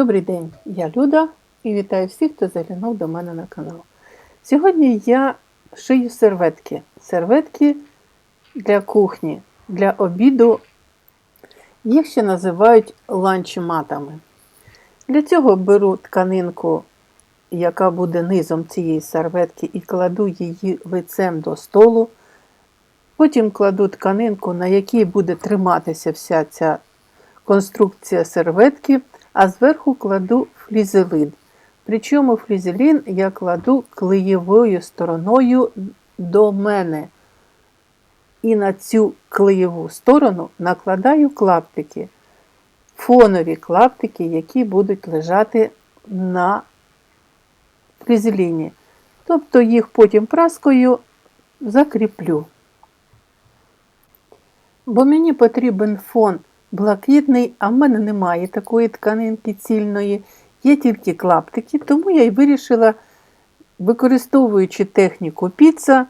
Добрий день, я Люда і вітаю всіх, хто заглянув до мене на канал. Сьогодні я шию серветки. Серветки для кухні, для обіду. Їх ще називають ланчматами. Для цього беру тканинку, яка буде низом цієї серветки, і кладу її лицем до столу. Потім кладу тканинку, на якій буде триматися вся ця конструкція серветки, а зверху кладу флізелин. Причому флізелін я кладу клеєвою стороною до мене. І на цю клеєву сторону накладаю клаптики, фонові клаптики, які будуть лежати на флізеліні. Тобто їх потім праскою закріплю. Бо мені потрібен фон блакитний, а в мене немає такої тканинки цільної, є тільки клаптики, тому я й вирішила, використовуючи техніку піца,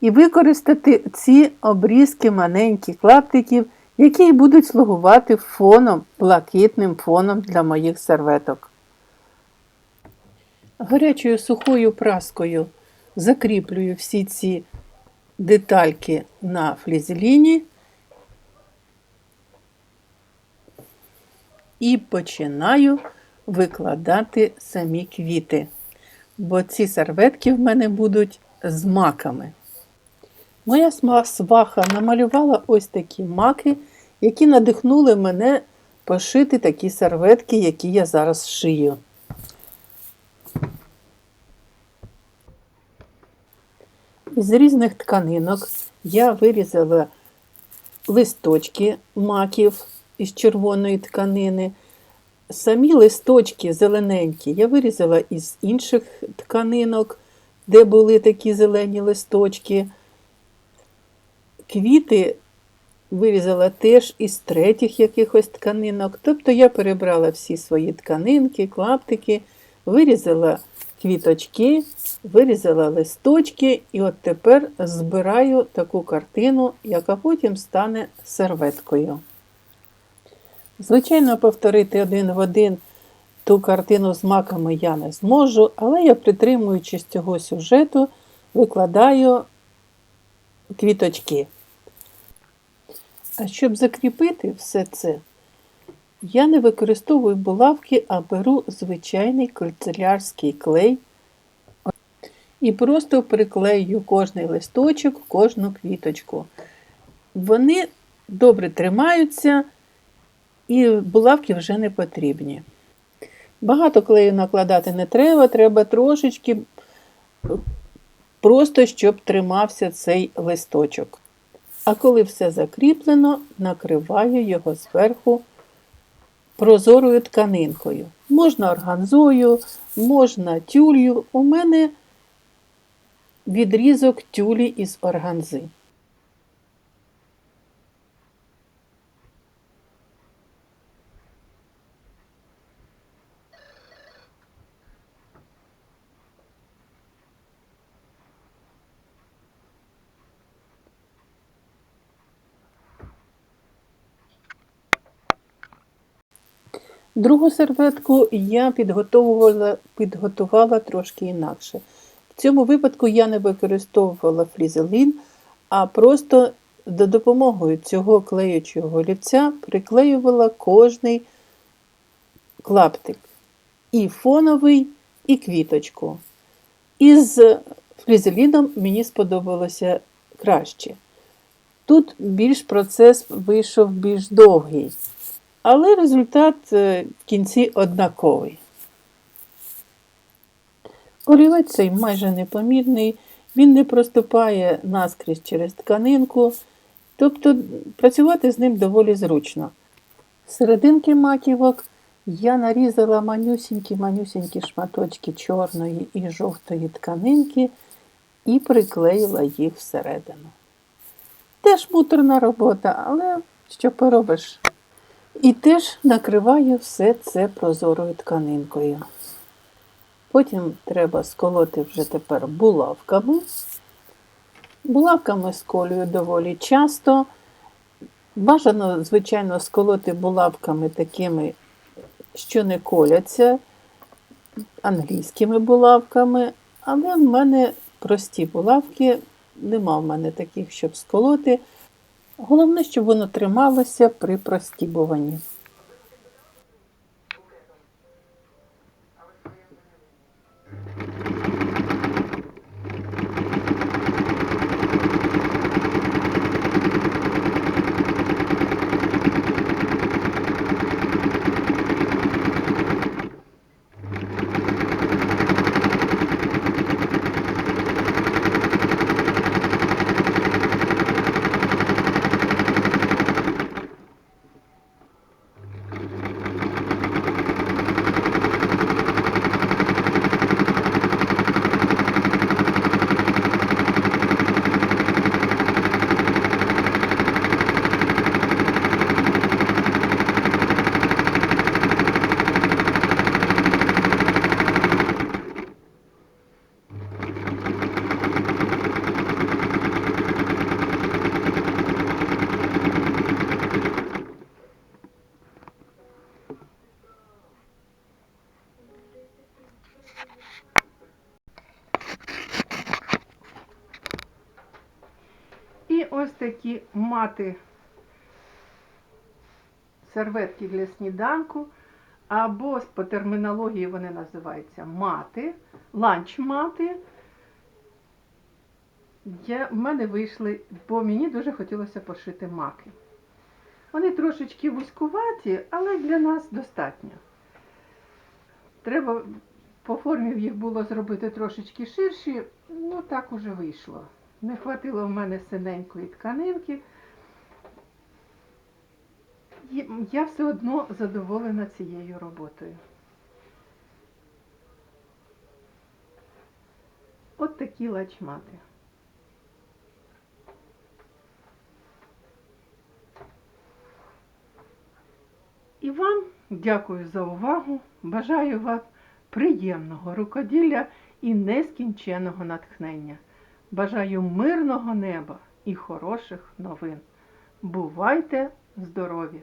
і використати ці обрізки маленьких клаптиків, які будуть слугувати фоном, блакитним фоном для моїх серветок. Гарячою сухою праскою закріплюю всі ці детальки на флізеліні. І починаю викладати самі квіти. Бо ці серветки в мене будуть з маками. Моя сваха намалювала ось такі маки, які надихнули мене пошити такі серветки, які я зараз шию. З різних тканинок я вирізала листочки маків із червоної тканини. Самі листочки зелененькі я вирізала із інших тканинок, де були такі зелені листочки. Квіти вирізала теж із третіх якихось тканинок. Тобто я перебрала всі свої тканинки, клаптики, вирізала квіточки, вирізала листочки, і от тепер збираю таку картину, яка потім стане серветкою. Звичайно, повторити один в один ту картину з маками я не зможу, але я, притримуючись цього сюжету, викладаю квіточки. А щоб закріпити все це, я не використовую булавки, а беру звичайний канцелярський клей і просто приклею кожний листочок, кожну квіточку. Вони добре тримаються і булавки вже не потрібні. Багато клею накладати не треба, треба трошечки, просто щоб тримався цей листочок. А коли все закріплено, накриваю його зверху прозорою тканинкою. Можна органзою, можна тюлью. У мене відрізок тюлі із органзи. Другу серветку я підготувала, підготувала трошки інакше. В цьому випадку я не використовувала флізелін, а просто за допомогою цього клеючого олівця приклеювала кожний клаптик. І фоновий, і квіточку. Із флізеліном мені сподобалося краще. Тут більш процес вийшов більш довгий. Але результат е, в кінці однаковий. Олівець цей майже непомірний, він не проступає наскрізь через тканинку, тобто працювати з ним доволі зручно. Серединки маківок я нарізала манюсінькі-манюсінькі шматочки чорної і жовтої тканинки і приклеїла їх всередину. Теж муторна робота, але що поробиш? І теж накриваю все це прозорою тканинкою. Потім треба сколоти вже тепер булавками. Булавками сколюю доволі часто. Бажано, звичайно, сколоти булавками такими що не коляться англійськими булавками, але в мене прості булавки, нема в мене таких, щоб сколоти. Головне, щоб воно трималося при простібуванні. Такі мати серветки для сніданку, або по термінології вони називаються мати, ланч-мати. Я, в мене вийшли, бо мені дуже хотілося пошити маки. Вони трошечки вузькуваті, але для нас достатньо. Треба по формі їх було зробити трошечки ширші, ну так уже вийшло. Не хватило в мене синенької тканинки. Я все одно задоволена цією роботою. От такі лачмати. І вам дякую за увагу. Бажаю вам приємного рукоділля і нескінченого натхнення. Бажаю мирного неба і хороших новин. Бувайте здорові!